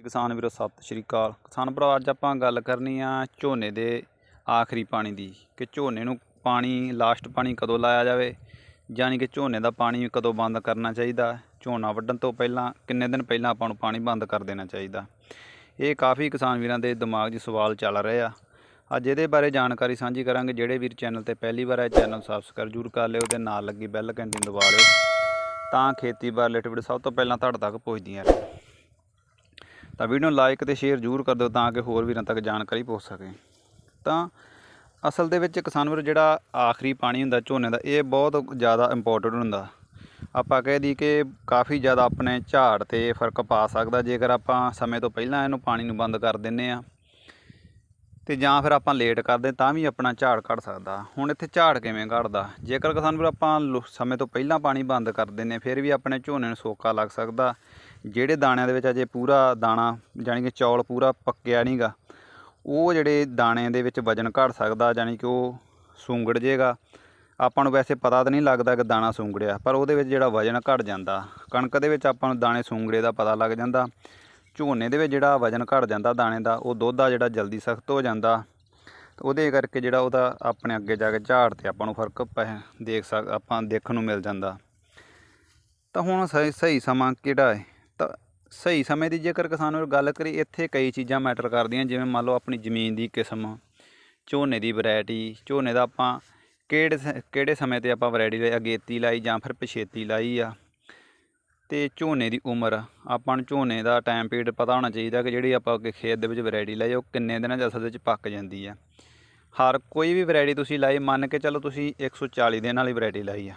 ਕਿਸਾਨ ਵੀਰੋ, ਸਤਿ ਸ਼੍ਰੀ ਅਕਾਲ। ਕਿਸਾਨ ਭਰਾ, ਅੱਜ ਆਪਾਂ ਗੱਲ ਕਰਨੀ ਆ ਝੋਨੇ ਦੇ ਆਖਰੀ ਪਾਣੀ ਦੀ, ਕਿ ਝੋਨੇ ਨੂੰ ਪਾਣੀ, ਲਾਸਟ ਪਾਣੀ ਕਦੋਂ ਲਾਇਆ ਜਾਵੇ? ਯਾਨੀ ਕਿ ਝੋਨੇ ਦਾ ਪਾਣੀ ਕਦੋਂ ਬੰਦ ਕਰਨਾ ਚਾਹੀਦਾ? ਝੋਨਾ ਵੱਢਣ ਤੋਂ ਪਹਿਲਾਂ, ਕਿੰਨੇ ਦਿਨ ਪਹਿਲਾਂ ਆਪਾਂ ਨੂੰ ਪਾਣੀ ਬੰਦ ਕਰ ਦੇਣਾ ਚਾਹੀਦਾ? ਇਹ ਕਾਫੀ ਕਿਸਾਨ ਵੀਰਾਂ ਦੇ ਦਿਮਾਗ 'ਚ ਸਵਾਲ ਚੱਲ ਰਹੇ ਆ। ਅੱਜ ਇਹਦੇ ਬਾਰੇ ਜਾਣਕਾਰੀ ਸਾਂਝੀ ਕਰਾਂਗੇ। ਜਿਹੜੇ ਵੀਰ ਚੈਨਲ ਤੇ ਪਹਿਲੀ ਵਾਰ ਆਏ, ਚੈਨਲ ਸਬਸਕ੍ਰਾਈਬ ਜ਼ਰੂਰ ਕਰ ਲਿਓ ਤੇ ਨਾਲ ਲੱਗੀ ਬੈਲ ਘੰਟੀ ਨੂੰ ਦਬਾ ਲਿਓ, ਤਾਂ ਖੇਤੀ ਬਾਰੇ ਰਿਲੇਟਡ ਸਭ ਤੋਂ ਪਹਿਲਾਂ ਤੁਹਾਡੇ ਤੱਕ ਪਹੁੰਚਦੀਆਂ ਰਹਿਣ ਤਾਂ ਵੀਡੀਓ ਨੂੰ ਲਾਈਕ ਤੇ ਸ਼ੇਅਰ ਜ਼ਰੂਰ ਕਰ ਦਿਓ ਤਾਂ ਕਿ ਹੋਰ ਵੀਰਾਂ ਤੱਕ ਜਾਣਕਾਰੀ ਪਹੁੰਚ ਸਕੇ। ਤਾਂ ਅਸਲ ਦੇ ਵਿੱਚ ਕਿਸਾਨ ਵੀਰ ਜਿਹੜਾ ਆਖਰੀ ਪਾਣੀ ਹੁੰਦਾ ਝੋਨੇ ਦਾ ਇਹ ਬਹੁਤ ਜ਼ਿਆਦਾ ਇੰਪੋਰਟੈਂਟ ਹੁੰਦਾ। ਆਪਾਂ ਕਹਿ ਦੀ ਕਿ ਕਾਫੀ ਜ਼ਿਆਦਾ ਆਪਣੇ ਝਾੜ ਤੇ ਫ਼ਰਕ ਪਾ ਸਕਦਾ ਜੇਕਰ ਆਪਾਂ ਸਮੇਂ ਤੋਂ ਪਹਿਲਾਂ ਇਹਨੂੰ ਪਾਣੀ ਨੂੰ ਬੰਦ ਕਰ ਦਿੰਨੇ ਆ ਤੇ ਜਾਂ ਫਿਰ ਆਪਾਂ ਲੇਟ ਕਰਦੇ ਤਾਂ ਵੀ ਆਪਣਾ ਝਾੜ ਘਟ ਸਕਦਾ। ਹੁਣ ਇੱਥੇ ਝਾੜ ਕਿਵੇਂ ਘਟਦਾ? ਜੇਕਰ ਕਿਸਾਨ ਵੀਰ ਆਪਾਂ ਲੁ- ਸਮੇਂ ਤੋਂ ਪਹਿਲਾਂ ਪਾਣੀ ਬੰਦ ਕਰ ਦਿੰਨੇ ਆ, ਫਿਰ ਵੀ ਆਪਣੇ ਝੋਨੇ ਨੂੰ ਸੋਕਾ ਲੱਗ ਸਕਦਾ। ਜਿਹੜੇ ਦਾਣਿਆਂ ਦੇ ਵਿੱਚ ਅਜੇ ਪੂਰਾ ਦਾਣਾ, ਜਾਣੀ ਕਿ ਚੌਲ ਪੂਰਾ ਪੱਕਿਆ ਨਹੀਂਗਾ ਉਹ ਜਿਹੜੇ ਦਾਣੇ ਦੇ ਵਿੱਚ ਵਜਨ ਘਟ ਸਕਦਾ, ਜਾਣੀ ਕਿ ਉਹ ਸੁੰਗੜ ਜੇਗਾ। ਆਪਾਂ ਨੂੰ ਵੈਸੇ ਪਤਾ ਤਾਂ ਨਹੀਂ ਲੱਗਦਾ ਕਿ ਦਾਣਾ ਸੁੰਗੜਿਆ, ਪਰ ਉਹਦੇ ਵਿੱਚ ਜਿਹੜਾ ਵਜਨ ਘਟ ਜਾਂਦਾ, ਕਣਕ ਦੇ ਵਿੱਚ ਆਪਾਂ ਨੂੰ ਦਾਣੇ ਸੁੰਗੜੇ ਦਾ ਪਤਾ ਲੱਗ ਜਾਂਦਾ, ਝੋਨੇ ਦੇ ਵਿੱਚ ਜਿਹੜਾ ਵਜਨ ਘਟ ਜਾਂਦਾ ਦਾਣੇ ਦਾ, ਉਹ ਦੁੱਧ ਆ ਜਿਹੜਾ ਜਲਦੀ ਸਖਤ ਹੋ ਜਾਂਦਾ ਉਹਦੇ ਕਰਕੇ ਜਿਹੜਾ ਉਹਦਾ ਆਪਣੇ ਅੱਗੇ ਜਾ ਕੇ ਝਾੜ ਤੇ ਆਪਾਂ ਨੂੰ ਫ਼ਰਕ ਪੈ, ਦੇਖ ਸਕ, ਆਪਾਂ ਦੇਖਣ ਨੂੰ ਮਿਲ ਜਾਂਦਾ। ਤਾਂ ਹੁਣ ਸਹੀ ਸਹੀ ਸਮਾਂ ਕਿਹੜਾ ਹੈ? ਸਹੀ ਸਮੇਂ ਦੀ ਜੇਕਰ ਕਿਸਾਨ ਨੂੰ ਗੱਲ ਕਰੀ ਇੱਥੇ ਕਈ ਚੀਜ਼ਾਂ ਮੈਟਰ ਕਰਦੀਆਂ, ਜਿਵੇਂ ਮੰਨ ਲਓ ਆਪਣੀ ਜ਼ਮੀਨ ਦੀ ਕਿਸਮ, ਝੋਨੇ ਦੀ ਵੈਰਾਈਟੀ ਝੋਨੇ ਦਾ ਆਪਾਂ ਕਿਹੜੇ ਸ- ਕਿਹੜੇ ਸਮੇਂ ਤੇ ਆਪਾਂ ਵੈਰਾਈਟੀ ਲਈ, ਅਗੇਤੀ ਲਾਈ ਜਾਂ ਫਿਰ ਪਿਛੇਤੀ ਲਾਈ ਆ। ਤੇ ਝੋਨੇ ਦੀ ਉਮਰ, ਆਪਾਂ ਨੂੰ ਝੋਨੇ ਦਾ ਟਾਈਮ ਪੀਰੀਅਡ ਪਤਾ ਹੋਣਾ ਚਾਹੀਦਾ ਕਿ ਜਿਹੜੀ ਆਪਾਂ ਅੱਗੇ ਖੇਤ ਦੇ ਵਿੱਚ ਵੈਰਾਈਟੀ ਲਾਈ, ਉਹ ਕਿੰਨੇ ਦਿਨਾਂ 'ਚ ਅਸਲ ਵਿੱਚ ਪੱਕ ਜਾਂਦੀ ਆ। ਹਰ ਕੋਈ ਵੀ ਵੈਰਾਈਟੀ ਤੁਸੀਂ ਲਾਈ, ਮੰਨ ਕੇ ਚੱਲੋ ਤੁਸੀਂ 140 ਦਿਨ ਵਾਲੀ ਵੈਰਾਈਟੀ ਲਾਈ ਆ।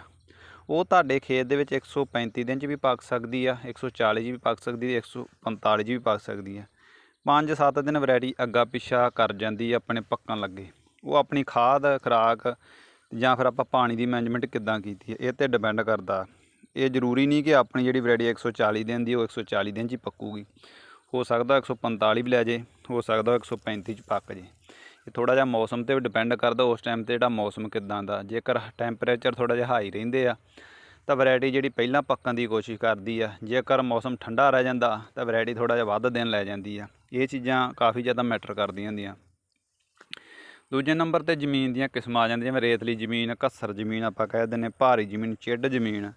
ਉਹ ਤੁਹਾਡੇ ਖੇਤ ਦੇ ਵਿੱਚ 135 ਦਿਨ 'ਚ ਵੀ ਪੱਕ ਸਕਦੀ ਆ 140 'ਚ ਵੀ ਪੱਕ ਸਕਦੀ ਹੈ 145 'ਚ ਵੀ ਪੱਕ ਸਕਦੀ ਆ। 5-7 ਦਿਨ ਵੈਰਾਈਟੀ ਅੱਗਾ ਪਿੱਛਾ ਕਰ ਜਾਂਦੀ ਆ ਆਪਣੇ ਪੱਕਣ ਲੱਗੇ। ਉਹ ਆਪਣੀ ਖਾਦ, ਖੁਰਾਕ ਜਾਂ ਫਿਰ ਆਪਾਂ ਪਾਣੀ ਦੀ ਮੈਨੇਜਮੈਂਟ ਕਿੱਦਾਂ ਕੀਤੀ ਹੈ ਇਹ ਤੇ ਡਿਪੈਂਡ ਕਰਦਾ। ਇਹ ਜ਼ਰੂਰੀ ਨਹੀਂ ਕਿ ਆਪਣੀ ਜਿਹੜੀ ਵੈਰਾਈਟੀ 140 ਦਿਨ ਦੀ, ਉਹ 140 ਦਿਨ 'ਚ ਹੀ ਪੱਕੂਗੀ। ਹੋ ਸਕਦਾ 145 ਵੀ ਲੈ ਜੇ, ਹੋ ਸਕਦਾ 135 'ਚ ਪੱਕ ਜੇ। ਇਹ ਥੋੜਾ ਜਿਹਾ ਮੌਸਮ ਤੇ ਵੀ ਡਿਪੈਂਡ ਕਰਦਾ ਉਸ ਟਾਈਮ ਤੇ ਜਿਹੜਾ ਮੌਸਮ ਕਿਦਾਂ ਦਾ। ਜੇਕਰ ਟੈਂਪਰੇਚਰ ਥੋੜਾ ਜਿਹਾ ਹਾਈ ਰਹਿੰਦੇ ਆ, ਤਾਂ ਵੈਰਾਈਟੀ ਜਿਹੜੀ ਪਹਿਲਾਂ ਪੱਕਣ ਦੀ ਕੋਸ਼ਿਸ਼ ਕਰਦੀ ਆ। ਜੇਕਰ ਮੌਸਮ ਠੰਡਾ ਰਹਿ ਜਾਂਦਾ, ਤਾਂ ਵੈਰਾਈਟੀ ਥੋੜਾ ਜਿਹਾ ਵੱਧ ਦਿਨ ਲੈ ਜਾਂਦੀ ਆ। ਇਹ ਚੀਜ਼ਾਂ ਕਾਫੀ ਜ਼ਿਆਦਾ ਮੈਟਰ ਕਰਦੀਆਂ ਹੁੰਦੀਆਂ। ਦੂਜੇ ਨੰਬਰ ਤੇ ਜ਼ਮੀਨ ਦੀਆਂ ਕਿਸਮਾਂ ਆ ਜਾਂਦੀਆਂ, ਜਿਵੇਂ ਰੇਤਲੀ ਜ਼ਮੀਨ, ਘੱਸਰ ਜ਼ਮੀਨ ਆਪਾਂ ਕਹਿ ਦਿੰਦੇ ਭਾਰੀ ਜ਼ਮੀਨ, ਚਿੱਡ ਜ਼ਮੀਨ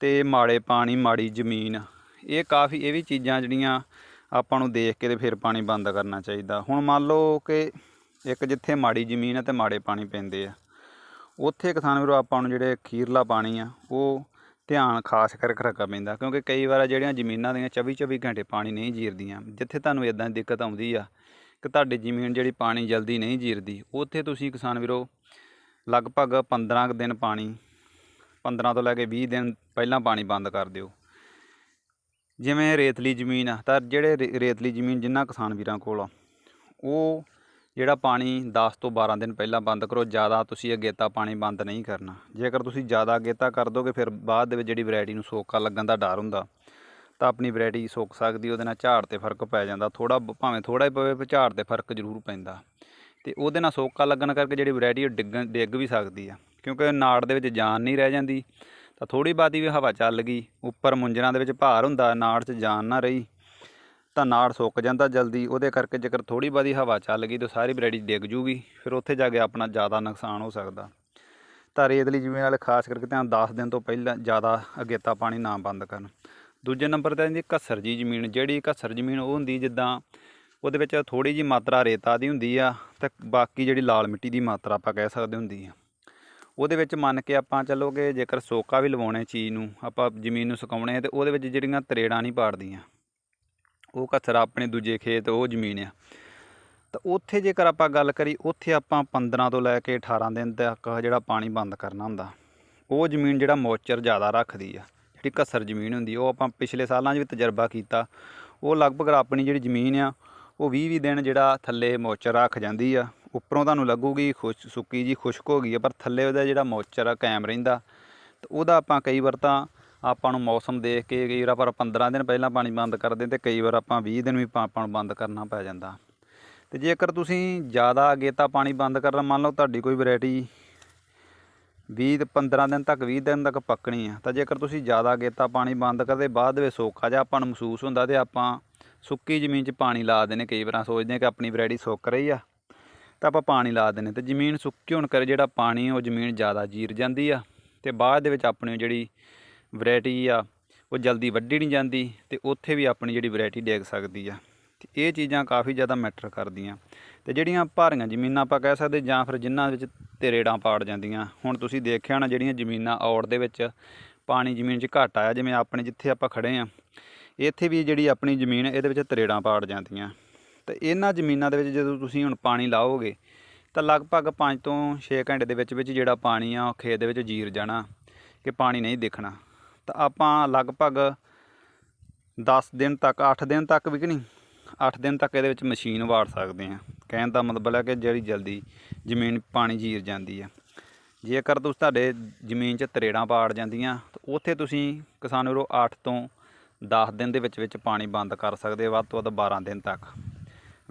ਤੇ ਮਾੜੇ ਪਾਣੀ, ਮਾੜੀ ਜ਼ਮੀਨ। ਇਹ ਕਾਫੀ, ਇਹ ਵੀ ਚੀਜ਼ਾਂ ਜਿਹੜੀਆਂ ਆਪਾਂ ਨੂੰ ਦੇਖ ਕੇ ਤੇ ਫਿਰ ਪਾਣੀ ਬੰਦ ਕਰਨਾ ਚਾਹੀਦਾ। ਹੁਣ ਮੰਨ ਲਓ ਕਿ ਇੱਕ ਜਿੱਥੇ ਮਾੜੀ ਜ਼ਮੀਨ ਹੈ ਤੇ ਮਾੜੇ ਪਾਣੀ ਪੈਂਦੇ ਆ। ਉੱਥੇ ਕਿਸਾਨ ਵੀਰੋ ਆਪਾਂ ਨੂੰ ਜਿਹੜੇ ਖੀਰਲਾ ਪਾਣੀ ਆ, ਉਹ ਧਿਆਨ ਖਾਸ ਕਰਕੇ ਰੱਖਣਾ ਪੈਂਦਾ, ਕਿਉਂਕਿ ਕਈ ਵਾਰ ਜਿਹੜੀਆਂ ਜ਼ਮੀਨਾਂ ਦੀਆਂ 24 24 ਘੰਟੇ ਪਾਣੀ ਨਹੀਂ ਜੀਰਦੀਆਂ, ਜਿੱਥੇ ਤੁਹਾਨੂੰ ਇਦਾਂ ਦੀ ਦਿੱਕਤ ਆਉਂਦੀ ਆ ਕਿ ਤੁਹਾਡੀ ਜ਼ਮੀਨ ਜਿਹੜੀ ਪਾਣੀ ਜਲਦੀ ਨਹੀਂ ਜੀਰਦੀ, ਉੱਥੇ ਤੁਸੀਂ ਕਿਸਾਨ ਵੀਰੋ ਲਗਭਗ 15 ਕੁ ਦਿਨ ਪਾਣੀ 15 ਤੋਂ ਲੈ ਕੇ 20 ਦਿਨ ਪਹਿਲਾਂ ਪਾਣੀ ਬੰਦ ਕਰ ਦਿਓ। ਜਿਵੇਂ ਰੇਤਲੀ ਜ਼ਮੀਨ ਆ, ਤਾਂ ਜਿਹੜੇ ਰੇ- ਰੇਤਲੀ ਜ਼ਮੀਨ ਜਿਨ੍ਹਾਂ ਕਿਸਾਨ ਵੀਰਾਂ ਕੋਲ ਆ, ਉਹ ਜਿਹੜਾ ਪਾਣੀ 10 ਤੋਂ 12 ਦਿਨ ਪਹਿਲਾਂ ਬੰਦ ਕਰੋ, ਜ਼ਿਆਦਾ ਤੁਸੀਂ ਅਗੇਤਾ ਪਾਣੀ ਬੰਦ ਨਹੀਂ ਕਰਨਾ। ਜੇਕਰ ਤੁਸੀਂ ਜ਼ਿਆਦਾ ਅਗੇਤਾ ਕਰ ਦੋਗੇ, ਫਿਰ ਬਾਅਦ ਦੇ ਵਿੱਚ ਜਿਹੜੀ ਵੈਰਾਈਟੀ ਨੂੰ ਸੋਕਾ ਲੱਗਣ ਦਾ ਡਰ ਹੁੰਦਾ, ਤਾਂ ਆਪਣੀ ਵੈਰਾਈਟੀ ਸੁੱਕ ਸਕਦੀ ਉਹਦੇ ਨਾਲ ਝਾੜ ਤੇ ਫ਼ਰਕ ਪੈ ਜਾਂਦਾ। ਥੋੜਾ ਭਾਵੇਂ ਥੋੜਾ ਹੀ ਪਵੇ, ਪਰ ਝਾੜ ਤੇ ਫ਼ਰਕ ਜ਼ਰੂਰ ਪੈਂਦਾ। ਤੇ ਉਹਦੇ ਨਾਲ ਸੋਕਾ ਲੱਗਣ ਕਰਕੇ ਜਿਹੜੀ ਵੈਰਾਈਟੀ ਉਹ ਡਿੱਗਣ ਡਿੱਗ ਵੀ ਸਕਦੀ ਆ ਕਿਉਂਕਿ ਨਾੜ ਦੇ ਵਿੱਚ ਜਾਨ ਨਹੀਂ ਰਹਿ ਜਾਂਦੀ, ਤਾਂ ਥੋੜੀ ਬਾਦੀ ਵੀ ਹਵਾ ਚੱਲ ਗਈ, ਉੱਪਰ ਮੁੰਜਰਾਂ ਦੇ ਵਿੱਚ ਭਾਰ ਹੁੰਦਾ, ਨਾੜ 'ਚ ਜਾਨ ਨਾ ਰਹੀ। ਤਾਂ ਨਾੜ ਸੁੱਕ ਜਾਂਦਾ ਜਲਦੀ, ਉਹਦੇ ਕਰਕੇ ਜੇਕਰ ਥੋੜੀ ਬਾਦੀ ਹਵਾ ਚੱਲ ਗਈ ਤਾਂ ਸਾਰੀ ਵੈਰਾਈਟੀ ਡਿੱਗ ਜੂਗੀ, ਫਿਰ ਉੱਥੇ ਜਾ ਕੇ ਆਪਣਾ ਜ਼ਿਆਦਾ ਨੁਕਸਾਨ ਹੋ ਸਕਦਾ। ਤਾਂ ਰੇਤਲੀ ਜ਼ਮੀਨ ਵਾਲੇ ਖਾਸ ਕਰਕੇ ਧਿਆਨ 10 ਦਿਨ ਤੋਂ ਪਹਿਲਾਂ ਜ਼ਿਆਦਾ ਅਗੇਤਾ ਪਾਣੀ ਨਾ ਬੰਦ ਕਰਨ। ਦੂਜੇ ਨੰਬਰ ਤੇ ਆਉਂਦੀ ਘੱਸਰ ਜੀ ਜ਼ਮੀਨ, ਜਿਹੜੀ ਘੱਸਰ ਜ਼ਮੀਨ ਉਹ ਹੁੰਦੀ ਜਿੱਦਾਂ ਉਹਦੇ ਵਿੱਚ ਥੋੜੀ ਜੀ ਮਾਤਰਾ ਰੇਤਾ ਦੀ ਹੁੰਦੀ ਆ ਤੇ ਬਾਕੀ ਜਿਹੜੀ ਲਾਲ ਮਿੱਟੀ ਦੀ ਮਾਤਰਾ ਆਪਾਂ ਕਹਿ ਸਕਦੇ ਹੁੰਦੀ ਆ। ਉਹਦੇ ਵਿੱਚ ਮੰਨ ਕੇ ਆਪਾਂ ਚੱਲੋਗੇ ਜੇਕਰ ਸੋਕਾ ਵੀ ਲਵਾਉਣੇ ਚੀਜ਼ ਨੂੰ, ਆਪਾਂ ਜ਼ਮੀਨ ਨੂੰ ਸੁਕਾਉਣੇ ਆ ਤੇ ਉਹਦੇ ਵਿੱਚ ਜਿਹੜੀਆਂ ਤਰੇੜਾਂ ਨਹੀਂ ਪਾੜਦੀਆਂ। ਉਹ ਘੱਸਰ ਆਪਣੇ ਦੂਜੇ ਖੇਤ, ਉਹ ਜ਼ਮੀਨ ਆ। ਤਾਂ ਉੱਥੇ ਜੇਕਰ ਆਪਾਂ ਗੱਲ ਕਰੀ, ਉੱਥੇ ਆਪਾਂ 15 ਤੋਂ ਲੈ ਕੇ 18 ਦਿਨ ਤੱਕ ਜਿਹੜਾ ਪਾਣੀ ਬੰਦ ਕਰਨਾ ਹੁੰਦਾ, ਉਹ ਜ਼ਮੀਨ ਜਿਹੜਾ ਮੋਇਸਚਰ ਜ਼ਿਆਦਾ ਰੱਖਦੀ ਆ, ਜਿਹੜੀ ਘੱਸਰ ਜ਼ਮੀਨ ਹੁੰਦੀ, ਉਹ ਆਪਾਂ ਪਿਛਲੇ ਸਾਲਾਂ 'ਚ ਵੀ ਤਜਰਬਾ ਕੀਤਾ। ਉਹ ਲਗਭਗ ਆਪਣੀ ਜਿਹੜੀ ਜ਼ਮੀਨ ਆ, ਉਹ 20 20 ਦਿਨ ਜਿਹੜਾ ਥੱਲੇ ਮੋਇਸਚਰ ਰੱਖ ਜਾਂਦੀ ਆ। ਉੱਪਰੋਂ ਤੁਹਾਨੂੰ ਲੱਗੂਗੀ ਖੁਸ਼, ਸੁੱਕੀ ਜੀ ਖੁਸ਼ਕ ਹੋ ਗਈ ਆ, ਪਰ ਥੱਲੇ ਉਹਦਾ ਜਿਹੜਾ ਮੋਇਸਚਰ ਆ ਕਾਇਮ ਰਹਿੰਦਾ। ਤੇ ਉਹਦਾ ਆਪਾਂ ਕਈ ਵਾਰ ਤਾਂ ਆਪਾਂ ਨੂੰ ਮੌਸਮ ਦੇਖ ਕੇ ਕਈ ਵਾਰ ਆਪਾਂ 15 ਦਿਨ ਪਹਿਲਾਂ ਪਾਣੀ ਬੰਦ ਕਰਦੇ ਤੇ ਕਈ ਵਾਰ ਆਪਾਂ 20 ਦਿਨ ਵੀ ਪਾ- ਆਪਾਂ ਨੂੰ ਬੰਦ ਕਰਨਾ ਪੈ ਜਾਂਦਾ। ਤੇ ਜੇਕਰ ਤੁਸੀਂ ਜ਼ਿਆਦਾ ਅਗੇਤਾ ਪਾਣੀ ਬੰਦ ਕਰਨਾ, ਮੰਨ ਲਓ ਤੁਹਾਡੀ ਕੋਈ ਵੈਰਾਈਟੀ 20 ਤੇ 15 ਦਿਨ ਤੱਕ 20 ਦਿਨ ਤੱਕ ਪੱਕਣੀ ਆ, ਤਾਂ ਜੇਕਰ ਤੁਸੀਂ ਜ਼ਿਆਦਾ ਅਗੇਤਾ ਪਾਣੀ ਬੰਦ ਕਰਦੇ, ਬਾਅਦ ਦੇ ਵਿੱਚ ਸੋਕਾ ਜਿਹਾ ਆਪਾਂ ਨੂੰ ਮਹਿਸੂਸ ਹੁੰਦਾ ਤੇ ਆਪਾਂ ਸੁੱਕੀ ਜ਼ਮੀਨ 'ਚ ਪਾਣੀ ਲਾ ਦਿੰਦੇ। ਕਈ ਵਾਰਾਂ ਸੋਚਦੇ ਆ ਕਿ ਆਪਣੀ ਵੈਰਾਈਟੀ ਸੁੱਕ ਰਹੀ ਆ, ਤਾਂ ਆਪਾਂ ਪਾਣੀ ਲਾ ਦਿੰਦੇ ਤੇ ਜ਼ਮੀਨ ਸੁੱਕੀ ਹੋਣ ਕਰ ਜਿਹੜਾ ਪਾਣੀ ਉਹ ਜ਼ਮੀਨ ਜ਼ਿਆਦਾ ਜੀਰ ਜਾਂਦੀ ਆ, ਤੇ ਬਾਅਦ ਦੇ ਵਿੱਚ ਆਪਣੀ ਜਿਹੜੀ ਵੈਰਾਈਟੀ ਆ, ਉਹ ਜਲਦੀ ਵੱਢੀ ਨਹੀਂ ਜਾਂਦੀ ਤੇ ਉੱਥੇ ਵੀ ਆਪਣੀ ਜਿਹੜੀ ਵੈਰਾਈਟੀ ਡਿੱਗ ਸਕਦੀ ਆ। ਤੇ ਇਹ ਚੀਜ਼ਾਂ ਕਾਫੀ ਜ਼ਿਆਦਾ ਮੈਟਰ ਕਰਦੀਆਂ। ਤੇ ਜਿਹੜੀਆਂ ਭਾਰੀਆਂ ਜ਼ਮੀਨਾਂ ਆਪਾਂ ਕਹਿ ਸਕਦੇ ਜਾਂ ਫਿਰ ਜਿਨ੍ਹਾਂ ਵਿੱਚ ਤਰੇੜਾਂ ਪਾੜ ਜਾਂਦੀਆਂ। ਹੁਣ ਤੁਸੀਂ ਦੇਖਿਆ ਹੋਣਾ ਜਿਹੜੀਆਂ ਜ਼ਮੀਨਾਂ ਔੜ ਦੇ ਵਿੱਚ ਪਾਣੀ ਜ਼ਮੀਨ 'ਚ ਘੱਟ ਆਇਆ, ਜਿਵੇਂ ਆਪਣੇ ਜਿੱਥੇ ਆਪਾਂ ਖੜੇ ਆ ਇੱਥੇ ਵੀ ਜਿਹੜੀ ਆਪਣੀ ਜ਼ਮੀਨ ਇਹਦੇ ਵਿੱਚ ਤਰੇੜਾਂ ਪਾੜ ਜਾਂਦੀਆਂ। ਤੇ ਇਹਨਾਂ ਜ਼ਮੀਨਾਂ ਦੇ ਵਿੱਚ ਜਦੋਂ ਤੁਸੀਂ ਹੁਣ ਪਾਣੀ ਲਾਓਗੇ, ਤਾਂ ਲਗਭਗ 5 ਤੋਂ 6 ਘੰਟੇ ਦੇ ਵਿੱਚ ਵਿੱਚ ਜਿਹੜਾ ਪਾਣੀ ਆ ਉਹ ਖੇਤ ਦੇ ਵਿੱਚ ਜੀਰ ਜਾਣਾ ਕਿ ਪਾਣੀ ਨਹੀਂ ਦਿਖਣਾ। ਤਾਂ ਆਪਾਂ ਲਗਭਗ 10 ਦਿਨ ਤੱਕ 8 ਦਿਨ ਤੱਕ ਵੀ ਕਿ ਨਹੀਂ? 8 ਦਿਨ ਤੱਕ ਇਹਦੇ ਵਿੱਚ ਮਸ਼ੀਨ ਵਾੜ ਸਕਦੇ ਆ ਕਹਿਣ ਦਾ ਮਤਲਬ ਹੈ ਕਿ ਜਿਹੜੀ ਜਲਦੀ ਜ਼ਮੀਨ ਪਾਣੀ ਜੀਰ ਜਾਂਦੀ ਆ। ਜੇਕਰ ਤੁਸੀਂ ਤੁਹਾਡੇ ਜ਼ਮੀਨ 'ਚ ਤਰੇੜਾਂ ਪਾੜ ਜਾਂਦੀਆਂ ਤਾਂ ਉੱਥੇ ਤੁਸੀਂ ਕਿਸਾਨ ਵੀਰੋ 8 ਤੋਂ 10 ਦਿਨ ਦੇ ਵਿੱਚ ਵਿੱਚ ਪਾਣੀ ਬੰਦ ਕਰ ਸਕਦੇ ਹੋ, ਵੱਧ ਤੋਂ ਵੱਧ 12 ਦਿਨ ਤੱਕ।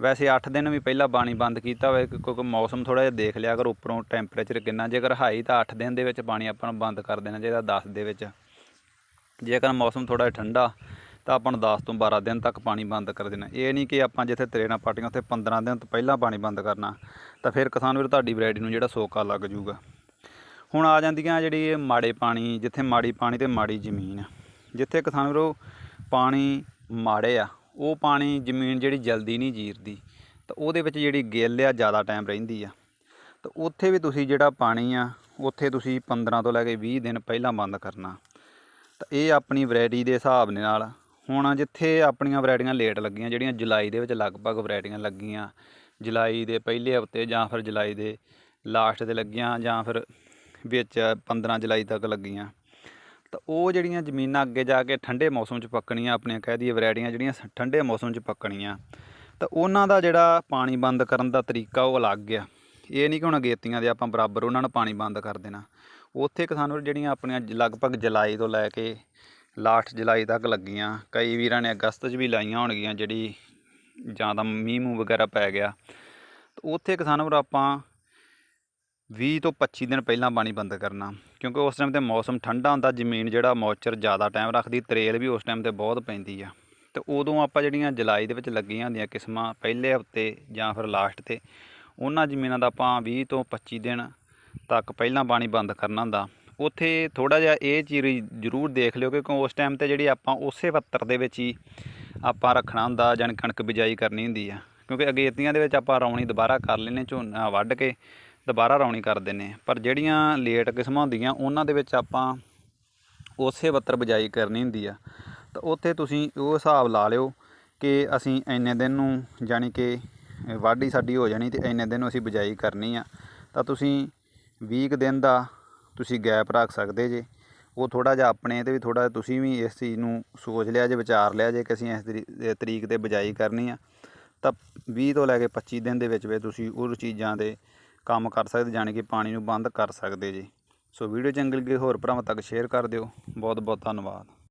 ਵੈਸੇ 8 ਦਿਨ ਵੀ ਪਹਿਲਾਂ ਪਾਣੀ ਬੰਦ ਕੀਤਾ ਹੋਵੇ ਕਿਉਂਕਿ ਮੌਸਮ ਥੋੜਾ ਜਿਹਾ ਦੇਖ ਲਿਆ ਅਗਰ ਉੱਪਰੋਂ ਟੈਂਪਰੇਚਰ ਕਿੰਨਾ ਜੇਕਰ ਹਾਈ ਤਾਂ 8 ਦਿਨ ਦੇ ਵਿੱਚ ਪਾਣੀ ਆਪਾਂ ਨੂੰ ਬੰਦ ਕਰ ਦੇਣਾ ਚਾਹੀਦਾ 10 ਦੇ ਵਿੱਚ। ਜੇਕਰ ਮੌਸਮ ਥੋੜਾ ਜਿਹਾ ਠੰਡਾ, ਤਾਂ ਆਪਾਂ ਨੂੰ 10 ਤੋਂ 12 ਦਿਨ ਤੱਕ ਪਾਣੀ ਬੰਦ ਕਰ ਦੇਣਾ। ਇਹ ਨਹੀਂ ਕਿ ਆਪਾਂ ਜਿੱਥੇ ਤਰੇੜਾਂ ਪਾਟੀਆਂ ਉੱਥੇ 15 ਦਿਨ ਤੋਂ ਪਹਿਲਾਂ ਪਾਣੀ ਬੰਦ ਕਰਨਾ, ਤਾਂ ਫਿਰ ਕਿਸਾਨ ਵੀਰ ਤੁਹਾਡੀ ਵੈਰਾਈਟੀ ਨੂੰ ਜਿਹੜਾ ਸੋਕਾ ਲੱਗ ਜਾਊਗਾ ਹੁਣ ਆ ਜਾਂਦੀਆਂ ਜਿਹੜੀ ਮਾੜੇ ਪਾਣੀ, ਜਿੱਥੇ ਮਾੜੀ ਪਾਣੀ ਤੇ ਮਾੜੀ ਜ਼ਮੀਨ ਆ। ਜਿੱਥੇ ਕਿਸਾਨ ਵੀਰੋ ਪਾਣੀ ਮਾੜੇ ਆ, ਉਹ ਪਾਣੀ ਜ਼ਮੀਨ ਜਿਹੜੀ ਜਲਦੀ ਨਹੀਂ ਜੀਰਦੀ, ਤਾਂ ਉਹਦੇ ਵਿੱਚ ਜਿਹੜੀ ਗਿੱਲ ਆ, ਜ਼ਿਆਦਾ ਟਾਈਮ ਰਹਿੰਦੀ ਆ। ਤਾਂ ਉੱਥੇ ਵੀ ਤੁਸੀਂ ਜਿਹੜਾ ਪਾਣੀ ਆ, ਉੱਥੇ ਤੁਸੀਂ 15 ਤੋਂ ਲੈ ਕੇ 20 ਦਿਨ ਪਹਿਲਾਂ ਬੰਦ ਕਰਨਾ। ਤਾਂ ਇਹ ਆਪਣੀ ਵੈਰਾਈਟੀ ਦੇ ਹਿਸਾਬ ਦੇ ਨਾਲ ਹੁਣ ਜਿੱਥੇ ਆਪਣੀਆਂ ਵੈਰਾਈਟੀਆਂ ਲੇਟ ਲੱਗੀਆਂ, ਜਿਹੜੀਆਂ ਜੁਲਾਈ ਦੇ ਵਿੱਚ ਲਗਭਗ ਵੈਰਾਈਟੀਆਂ ਲੱਗੀਆਂ, ਜੁਲਾਈ ਦੇ ਪਹਿਲੇ ਹਫ਼ਤੇ ਜਾਂ ਫਿਰ ਜੁਲਾਈ ਦੇ ਲਾਸਟ ਤੇ ਲੱਗੀਆਂ ਜਾਂ ਫਿਰ ਵਿੱਚ 15 ਜੁਲਾਈ ਤੱਕ ਲੱਗੀਆਂ। ਤਾਂ ਉਹ ਜਿਹੜੀਆਂ ਜ਼ਮੀਨਾਂ ਅੱਗੇ ਜਾ ਕੇ ਠੰਡੇ ਮੌਸਮ 'ਚ ਪੱਕਣੀਆਂ, ਆਪਣੀਆਂ ਕਹਿ ਦਈਏ ਵੈਰਾਈਟੀਆਂ ਜਿਹੜੀਆਂ ਠੰਡੇ ਮੌਸਮ 'ਚ ਪੱਕਣੀਆਂ, ਤਾਂ ਉਹਨਾਂ ਦਾ ਜਿਹੜਾ ਪਾਣੀ ਬੰਦ ਕਰਨ ਦਾ ਤਰੀਕਾ ਉਹ ਅਲੱਗ ਆ। ਇਹ ਨਹੀਂ ਕਿ ਹੁਣ ਅਗੇਤੀਆਂ ਦੇ ਆਪਾਂ ਬਰਾਬਰ ਉਹਨਾਂ ਨੂੰ ਪਾਣੀ ਬੰਦ ਕਰ ਦੇਣਾ। ਉੱਥੇ ਕਿਸਾਨ ਵੀਰ ਜਿਹੜੀਆਂ ਆਪਣੀਆਂ ਲਗਭਗ ਜੁਲਾਈ ਤੋਂ ਲੈ ਕੇ ਲਾਸਟ ਜੁਲਾਈ ਤੱਕ ਲੱਗੀਆਂ, ਕਈ ਵੀਰਾਂ ਨੇ ਅਗਸਤ 'ਚ ਵੀ ਲਾਈਆਂ ਹੋਣਗੀਆਂ ਜਿਹੜੀ ਜਾਂ ਤਾਂ ਮੀਂਹ ਮੂੰਹ ਵਗੈਰਾ ਪੈ ਗਿਆ। ਤਾਂ ਉੱਥੇ ਕਿਸਾਨ ਵੀਰ ਆਪਾਂ 20 ਤੋਂ 25 ਦਿਨ ਪਹਿਲਾਂ ਪਾਣੀ ਬੰਦ ਕਰਨਾ, ਕਿਉਂਕਿ ਉਸ ਟਾਈਮ ਤੇ ਮੌਸਮ ਠੰਡਾ ਹੁੰਦਾ, ਜ਼ਮੀਨ ਜਿਹੜਾ ਮੌਇਸਚਰ ਜ਼ਿਆਦਾ ਟਾਈਮ ਰੱਖਦੀ, ਤਰੇਲ ਵੀ ਉਸ ਟਾਈਮ ਤੇ ਬਹੁਤ ਪੈਂਦੀ ਆ। ਤੇ ਉਦੋਂ ਆਪਾਂ ਜਿਹੜੀਆਂ ਜੁਲਾਈ ਦੇ ਵਿੱਚ ਲੱਗੀਆਂ ਹੁੰਦੀਆਂ ਕਿਸਮਾਂ, ਪਹਿਲੇ ਹਫ਼ਤੇ ਜਾਂ ਫਿਰ ਲਾਸਟ ਤੇ, ਉਹਨਾਂ ਜ਼ਮੀਨਾਂ ਦਾ ਆਪਾਂ 20 ਤੋਂ 25 ਦਿਨ ਤੱਕ ਪਹਿਲਾਂ ਪਾਣੀ ਬੰਦ ਕਰਨਾ ਹੁੰਦਾ। ਉੱਥੇ ਥੋੜਾ ਜਿਹਾ ਇਹ ਚੀਜ਼ ਜ਼ਰੂਰ ਦੇਖ ਲਿਓ ਕਿਉਂਕਿ ਉਸ ਟਾਈਮ ਤੇ ਜਿਹੜੀ ਆਪਾਂ ਉਸੇ ਪੱਤਰ ਦੇ ਵਿੱਚ ਹੀ ਆਪਾਂ ਰੱਖਣਾ ਹੁੰਦਾ, ਜਾਣੀ ਕਣਕ ਬਿਜਾਈ ਕਰਨੀ ਹੁੰਦੀ ਆ। ਕਿਉਂਕਿ ਅਗੇਤੀਆਂ ਦੇ ਵਿੱਚ ਆਪਾਂ ਰੌਣੀ ਦੁਬਾਰਾ ਕਰ ਲੈਨੇ ਝੋਨਾ ਵੱਢ ਕੇ ਦੁਬਾਰਾ ਰੌਣੀ ਕਰ ਦਿੰਨੇ ਪਰ ਜਿਹੜੀਆਂ ਲੇਟ ਕਿਸਮਾਂ ਹੁੰਦੀਆਂ, ਉਹਨਾਂ ਦੇ ਵਿੱਚ ਆਪਾਂ ਉਸੇ ਪੱਤਰ ਬਿਜਾਈ ਕਰਨੀ ਹੁੰਦੀ ਆ। ਤਾਂ ਉੱਥੇ ਤੁਸੀਂ ਉਹ ਹਿਸਾਬ ਲਾ ਲਿਓ ਕਿ ਅਸੀਂ ਇੰਨੇ ਦਿਨ ਨੂੰ ਜਾਣੀ ਕਿ ਵਾਢੀ ਸਾਡੀ ਹੋ ਜਾਣੀ ਤੇ ਇੰਨੇ ਦਿਨ ਨੂੰ ਅਸੀਂ ਬਿਜਾਈ ਕਰਨੀ ਆ। ਤਾਂ ਤੁਸੀਂ 20 ਕੁ ਦਿਨ ਦਾ ਤੁਸੀਂ ਗੈਪ ਰੱਖ ਸਕਦੇ ਜੇ। ਉਹ ਥੋੜਾ ਜਿਹਾ ਆਪਣੇ ਤੇ ਵੀ ਥੋੜਾ ਤੁਸੀਂ ਵੀ ਇਸ ਚੀਜ਼ ਨੂੰ ਸੋਚ ਲਿਆ ਜੇ, ਵਿਚਾਰ ਲਿਆ ਜੇ ਕਿ ਅਸੀਂ ਇਸ ਤਰੀ- ਤਰੀਕ ਤੇ ਬਿਜਾਈ ਕਰਨੀ ਆ। ਤਾਂ 20 ਤੋਂ ਲੈ ਕੇ 25 ਦਿਨ ਦੇ ਵਿੱਚ ਵਿੱਚ ਤੁਸੀਂ ਉਹ ਚੀਜ਼ਾਂ ਦੇ ਕੰਮ ਕਰ ਸਕਦੇ, ਜਾਣੀ ਕਿ ਪਾਣੀ ਨੂੰ ਬੰਦ ਕਰ ਸਕਦੇ ਜੀ। ਸੋ ਵੀਡੀਓ ਚੰਗੀ ਲੱਗੀ, ਹੋਰ ਭਰਾਵਾਂ ਤੱਕ ਸ਼ੇਅਰ ਕਰ ਦਿਓ। ਬਹੁਤ ਬਹੁਤ ਧੰਨਵਾਦ।